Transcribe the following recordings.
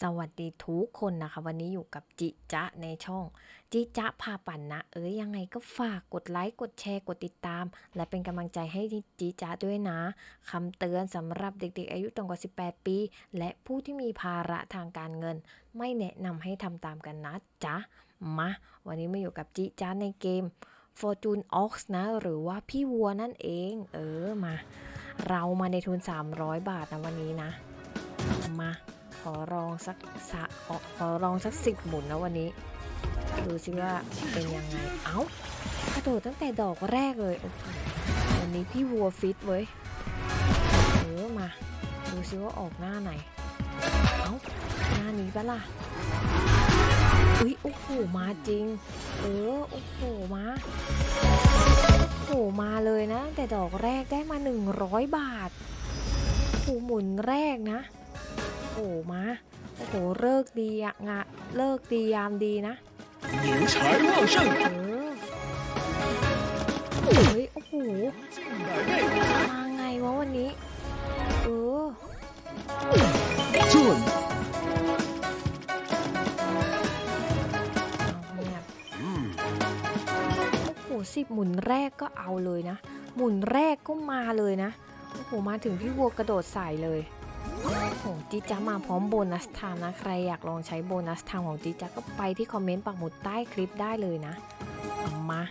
สวัสดีทุกคนนะคะ วันนี้อยู่กับจิจะในช่อง จิจะพาปั่นนะ เอ้ยยังไงก็ฝากกดไลค์กดแชร์กดติดตาม และเป็นกำลังใจให้จิจะด้วยนะคำเตือนสำหรับเด็กๆ อายุต่ำกว่า 18 ปี และผู้ที่มีภาระทางการเงิน ไม่แนะนำให้ทำตามกันนะจ๊ะมาวันนี้มาอยู่กับจิจะในเกม Fortune Ox นะ หรือว่าพี่วัวนั่นเอง เออมา เรามาในทุน 300 บาทนะวันนี้นะมา ขอลองสักสะขอขอลองสักสิบหมุนนะวันนี้ดูสิว่าเป็นยังไง เอ้ากระโดดตั้งแต่ดอกแรกเลยโอ้โหวันนี้พี่วัวฟิตเว้ย เออมา ดูสิว่าออกหน้าไหน เอ้าหน้านี้ปะล่ะ อุ้ยโอ้โหมาจริง เออโอ้โหมาโอ้โหมาเลยนะ แต่ดอกแรกได้มา 100 บาทโอ้โหหมุนแรกนะ มา โอ้โห เลิกดีอะงะเลิกดียามดีนะ 牛财旺盛， เออเฮ้ย โอ้โห 百倍， มาไงวะวันนี้ เออ 准， เอาเงียบ 嗯， โอ้โหสิบหมุนแรกก็เอาเลยนะ หมุนแรกก็มาเลยนะ โอ้โห มาถึงพี่วัวกระโดดใส่เลย จิจ้ามาพร้อมโบนัสไทม์นะ ใครอยากลองใช้โบนัสไทม์ของจิจ้าก็ไปที่คอมเมนต์ปักหมุดใต้คลิปได้เลยนะ มา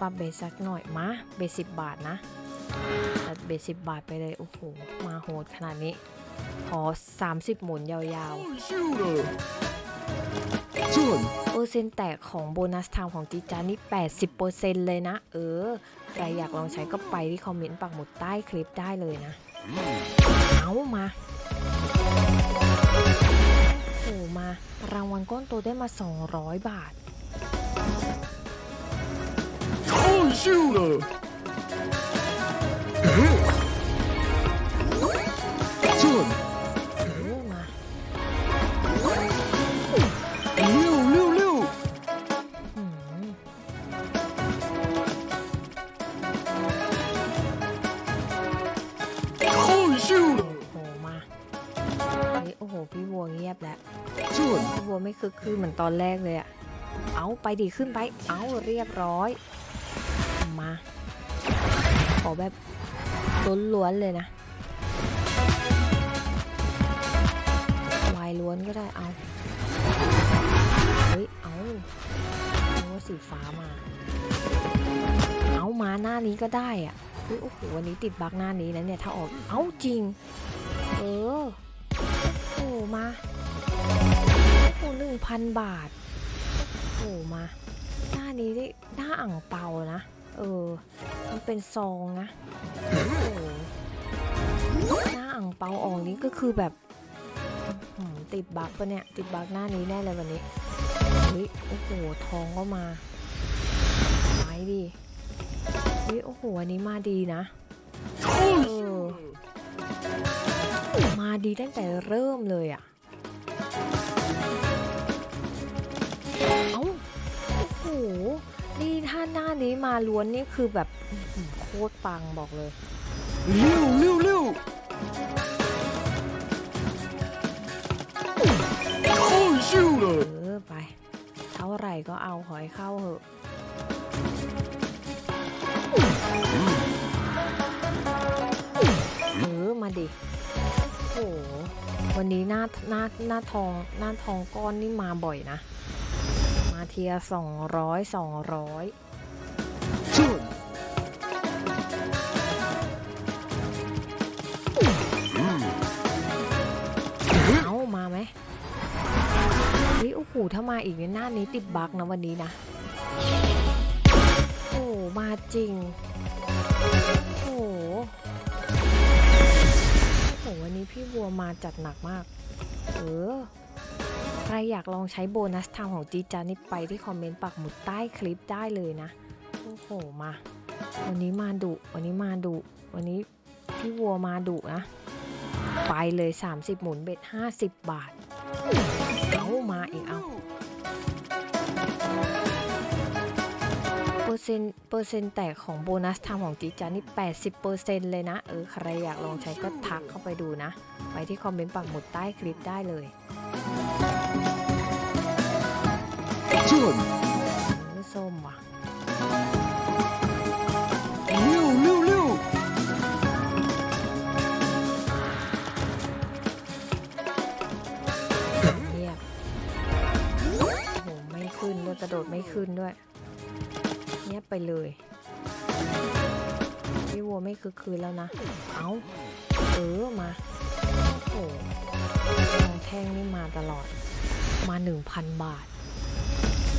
ปรับเบสสักหน่อยมาเบสสิบบาทนะตัดเบสสิบบาทไปเลย โอ้โห มาโหดขนาดนี้ ขอ 30 หมุนยาวๆเปอร์เซ็นต์แตกของโบนัสไทม์ของจิจานี่ 80%เลยนะ เออ ใครอยากลองใช้ก็ไปที่คอมเมนต์ปักหมุดใต้คลิปได้เลยนะ เอามาโอ้มารางวัลก้นโตได้มา 200 บาท โอ้ชิวเลยจุน ไม่คือคือเหมือนตอนแรกเลยอะเอาไปดีขึ้นไป เอาเรียบร้อย มา ขอแบบล้วนๆเลยนะวายล้วนก็ได้ เอา เฮ้ย เอาเอาว่าสีฟ้ามา เอามาหน้านี้ก็ได้อะเฮ้ยโอ้โห วันนี้ติดบักหน้านี้นะเนี่ย ถ้าออก เอาจริง เออ โอ้มา อ้หนึ่งพันบาท โอ้มา หน้านี้ได้หน้าอ่างเปานะ เออ มันเป็นซองนะ โอ้หน้าอ่างเปาออกนี้ก็คือแบบติดบั๊กปะเนี่ย ติดบั๊กหน้านี้แน่เลยวันนี้ เฮ้ย โอ้โห ทองก็มาไม้ดิเฮ้ย โอ้โห อันนี้มาดีนะ เออ มาดีตั้งแต่เริ่มเลยอะ่ะ นี่ถ้าหน้านี้มาล้วนนี่คือแบบโคตรปังบอกเลยลิ้วลิ้วลิ้วโอ้ยชิวเลยเออไป เท่าไหร่ก็เอาหอยเข้าเหอะเออมาดิโอ้วันนี้หน้าหน้าหน้าทองหน้าทองก้อนนี่มาบ่อยนะ เทียสองร้อยสองร้อย，เอามาไหมเฮ้ยโอ้โหถ้ามาอีกในหน้านี้ติดบักนะวันนี้นะ โอ้มาจริง โอ้โหโอ้โหวันนี้พี่วัวมาจัดหนักมาก เออ รอยากลองใช้โบนัสทางของจีจานี่ไปที่คอมเมนต์ปักหมุดใต้คลิปได้เลยนะ โอ้โหมา วันนี้มาดุ วันนี้มาดุ วันนี้พี่วัวมาดุนะ ไปเลย 30 หมุนเบ็ด 50 บาท เอามาอีกเอา เปอร์เซ็นต์เปอร์เซ็นต์แตกของโบนัสทม์ของจีจานี่80%เลยนะ เออ ใครอยากลองใช้ก็ทักเข้าไปดูนะ ไปที่คอมเมนต์ปักหมุดใต้คลิปได้เลย นม่ส้มว่ะเร็วเร็วเร็วเียบโหไม่ขึ้นด้วยกระโดดไม่ขึ้นด้วยเงียบไปเลยพี่วัวไม่คือคืนแล้วนะ เอาเออมา โอ้โหแทงนี่มาตลอด มา 1,000 บาท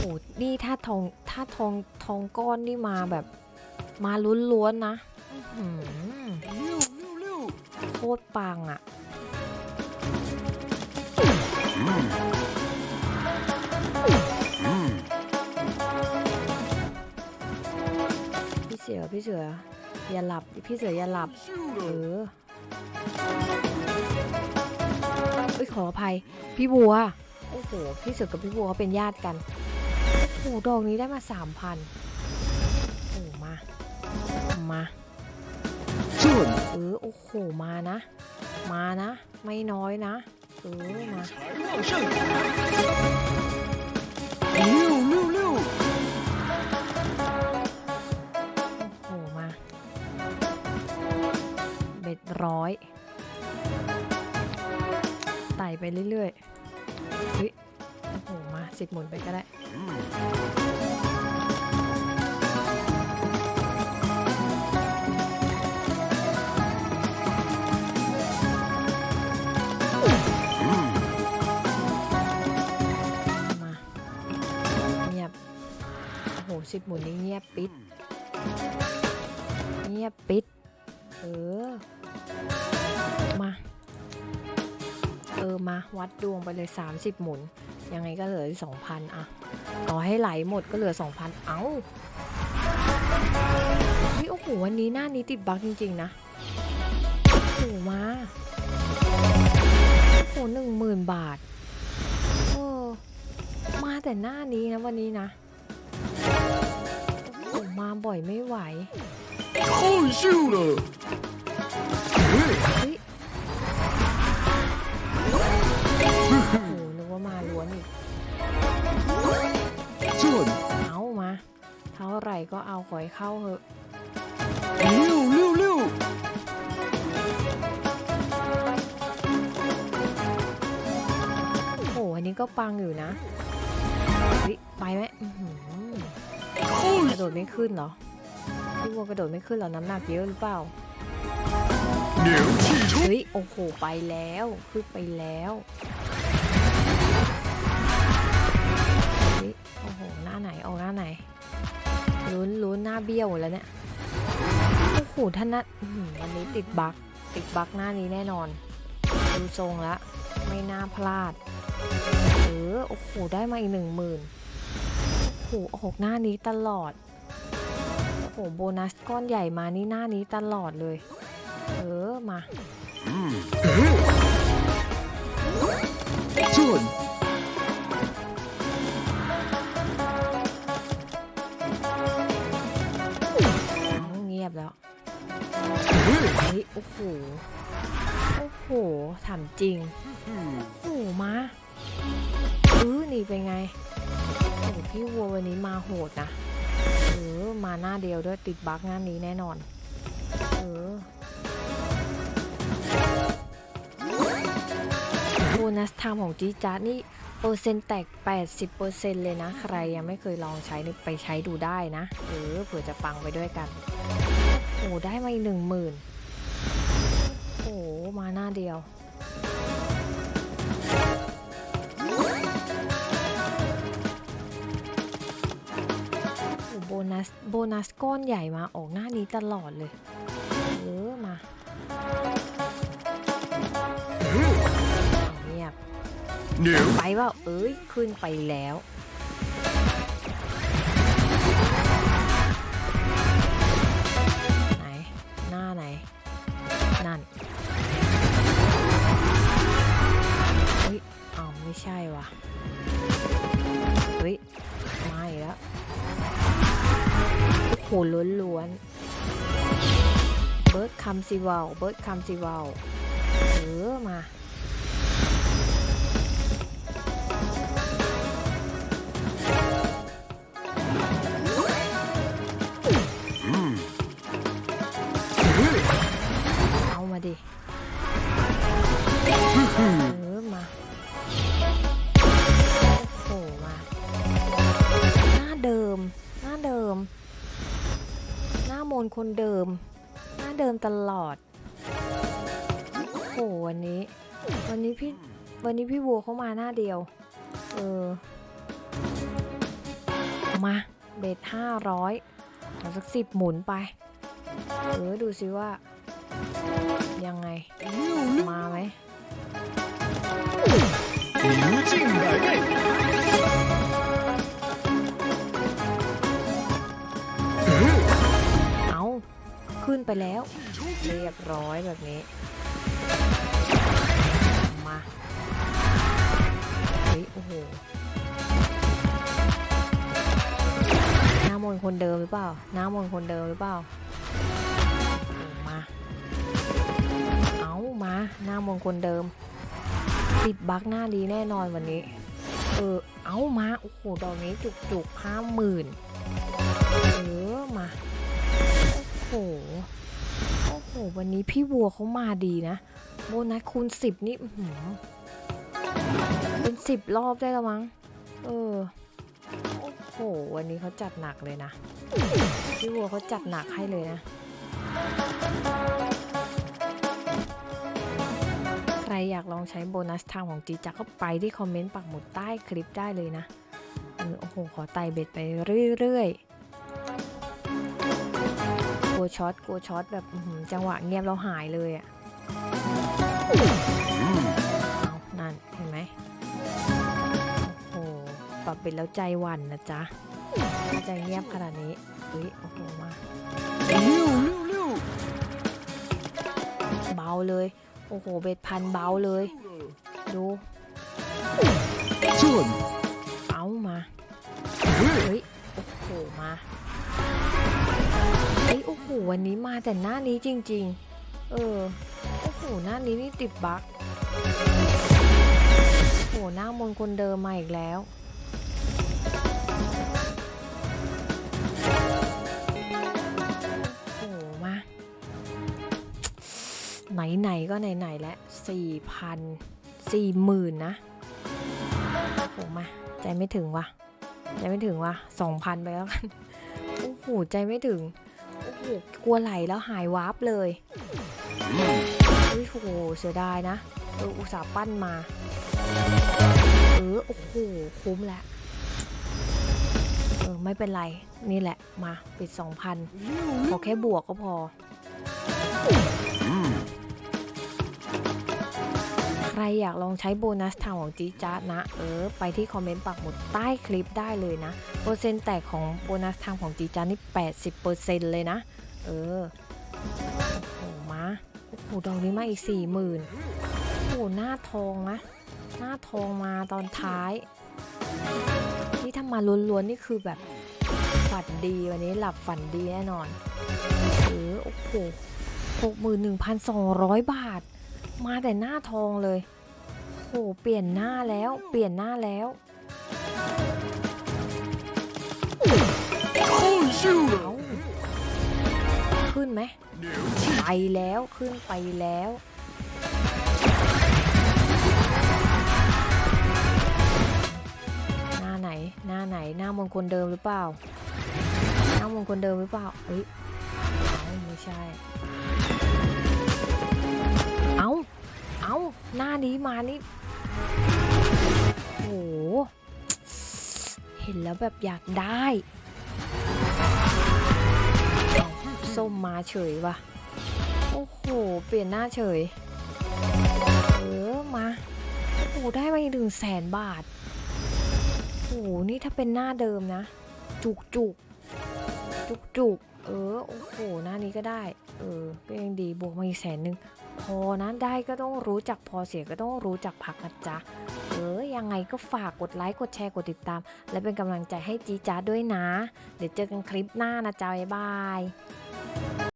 หนี่ถ้าทองถ้าทองทองก้อนนี่มาแบบ มาล้วนๆนะโคตรปังอะ่ะพี่เสือพี่เสือ อย่าหลับ พี่เสืออย่าหลับ เออขออภัย พี่บัว โอ้โห พี่เสือกับพี่บัวเขาเป็นญาติกัน โอ้ดอกนี้ได้มาสามพันโอ้มา มาชื่นเออ โอ้โห มานะ มานะ ไม่น้อยนะ เออ มาลิ้วลิ้วลิ้วโอ้มา เบ็ดร้อย ไต่ไปเรื่อยๆ สิบหมุนไปก็ได้ มาเงียบ โอ้โหสิบหมุนนี่เงียบปิด เงียบปิด เออ มา เออ มาวัดดวงไปเลย 30 หมุน ยังไงก็เหลือ2,000อ่อะต่อให้ไหลหมดก็เหลือ2,000เอ้าวิโอ้โหวันนี้หน้านี้ติดบั๊กจริง ๆ นะโอ้โหมาโอ้โหหนึ่งหมื่นบาทโอ้มาแต่หน้านี้นะวันนี้นะโอ้มาบ่อยไม่ไหวโอ้ยชิวเลย ขอให้เข้าเหอะลิ้วลิ้วลิ้วโอ้อันนี้ก็ปังอยู่นะวิไปไหมกระโดดไม่ขึ้นเหรอพี่วัวกระโดดไม่ขึ้นเหรอน้ำหนักเยอะหรือเปล่าเฮ้ยโอ้โหไปแล้วขึ้นไปแล้วโอ้โหหน้าไหนเอาหน้าไหน ลุ้นลุ้นหน้าเบี้ยวหมดแล้วเนี่ยโอ้โหท่านนัดอื้อวันนี้ติดบั๊กติดบั๊กหน้านี้แน่นอน ดูทรงละไม่น่าพลาดเออโอ้โหได้มาอีกหนึ่งหมื่นโอ้โหออกหน้านี้ตลอดโอ้โหโบนัสก้อนใหญ่มานี่หน้านี้ตลอดเลย เออมา转，เงี แล้ว哎，เฮ้ยโอ้โหโอ้โหถามจริงโอ้โหมาเออนี่เป็นไงโอ้โหพี่วัววันนี้มาโหดนะเออมาหน้าเดียวด้วยติดบั๊กงานนี้แน่นอนเออโบนัสไทม์ของจีจาร์นี่เปอร์เซ็นต์แตก 80%เลยนะ ใครยังไม่เคยลองใช้นี่ไปใช้ดูได้นะ เออเผื่อจะปังไปด้วยกันโอ้ได้มาอีกหนึ่งหมื่นโอ้มาหน้าเดียวโอ้โบนัส โบนัสก้อนใหญ่มาออกหน้านี้ตลอดเลย เออ มาเอาเงียบ牛，ไปว่าเอ้ย ขึ้นไปแล้ว ไหน นั่นอุ้ยอ๋อไม่ใช่ว่ะเฮ้ยมาอีกแล้วโหล้วนๆเบิร์ดคำสิเวาเบิร์ดคำสิเวาเออมา ดิเออมา โอ้โหมา หน้าเดิม หน้าเดิม หน้ามนคนเดิม หน้าเดิมตลอด โอ้โหวันนี้ วันนี้พี่ วันนี้พี่บัวเขามาหน้าเดียว เออ มาเบสห้าร้อยสักสิบหมุนไป เออ ดูสิว่า ยังไง มาไหมเอาขึ้นไปแล้ว เรียบร้อยแบบนี้ มาเฮ้ยโอ้โหน้ามนคนเดิมหรือเปล่า น้ามนคนเดิมหรือเปล่า มนต์คนเดิม ติดบักหน้าดีแน่นอนวันนี้ เออ เอามา โอ้โห ดอกนี้จุกจุกห้าหมื่นเออ มา โอ้โห โอ้โห วันนี้พี่วัวเขามาดีนะ โบนัสคูณสิบนี่หือเป็นสิบรอบได้แล้วมั้ง เออ โอ้โห วันนี้เขาจัดหนักเลยนะ พี่วัวเขาจัดหนักให้เลยนะ อยากลองใช้โบนัสทางของจีจักก็ไปที่คอมเมนต์ปักหมุดใต้คลิปได้เลยนะโอ้โห ขอไต่เบ็ดไปเรื่อยๆกลัวช็อตกลัวช็อตแบบจังหวะเงียบเราหายเลยอะเอานั่นเห็นไหมโอ้โหปรับเป็ดแล้วใจวันนะจ๊ะใจเงียบขนาดนี้อุ้ยโอ้โหมาเบาเลย อ้โห เบ็ดพันเบาเลย ดู转，เอามาเฮ้ยเฮ้ย โอ้โห มาเฮ้ย โอ้โห วันนี้มาแต่หน้านี้จริง ๆ เออ โอ้โห หน้านี้นี่ติดบั๊กโอ้โห หน้ามนต์คนเดิมมาอีกแล้ว ไหนก็ไหนๆแล้วสี่พันสี่หมื่นนะโอ้โหมาใจไม่ถึงวะใจไม่ถึงวะสองพันไปแล้วกันโอ้โหใจไม่ถึงโอ้โหกลัวไหลแล้วหายวาร์ปเลยอุ้ยโอ้โหเสียดายนะเอออุตส่าห์ปั้นมาเออโอ้โหคุ้มแล้วเออไม่เป็นไรนี่แหละมาปิดสองพันขอแค่บวกก็พอ อยากลองใช้โบนัสทางของจีจ้านะ เออ ไปที่คอมเมนต์ปักหมุดใต้คลิปได้เลยนะ เปอร์เซ็นต์แตกของโบนัสทางของจีจ้านี่ 80%เลยนะ เออ โอ้โหมาโอ้โหดอกนี้มาอีก 40,000โอ้โหหน้าทองนะ หน้าทองมาตอนท้าย นี่ถ้ามาล้วนๆ นี่คือแบบฝันดีวันนี้หลับฝันดีแน่นอนเออโอ้โห61,200บาท มาแต่หน้าทองเลย โอ้เปลี่ยนหน้าแล้ว เปลี่ยนหน้าแล้ว ขึ้นไหม ไปแล้วขึ้นไปแล้วหน้าไหนหน้าไหนหน้ามงคลเดิมหรือเปล่า หน้ามงคลเดิมหรือเปล่าเอ้ยไม่ใช่ เอาเอาหน้านี้มานี่ ห เห็นแล้วแบบอยากได้ส้มมาเฉยว่ะ โอ้โห เปลี่ยนหน้าเฉย เออ มาโอ้โหได้มาอีกถึงแสนบาท โอ้โห นี่ถ้าเป็นหน้าเดิมนะ จุกจุกจุกจุกเออ โอ้โห หน้านี้ก็ได้ เออ ก็ยังดี บวกมาอีกแสนหนึ่ง พอนะได้ก็ต้องรู้จักพอเสียก็ต้องรู้จักพักนะจ๊ะเออยังไงก็ฝากกดไลค์กดแชร์กดติดตาม และเป็นกำลังใจให้จีจ้าด้วยนะ เดี๋ยวเจอกันคลิปหน้านะจ๊ะบ๊ายบาย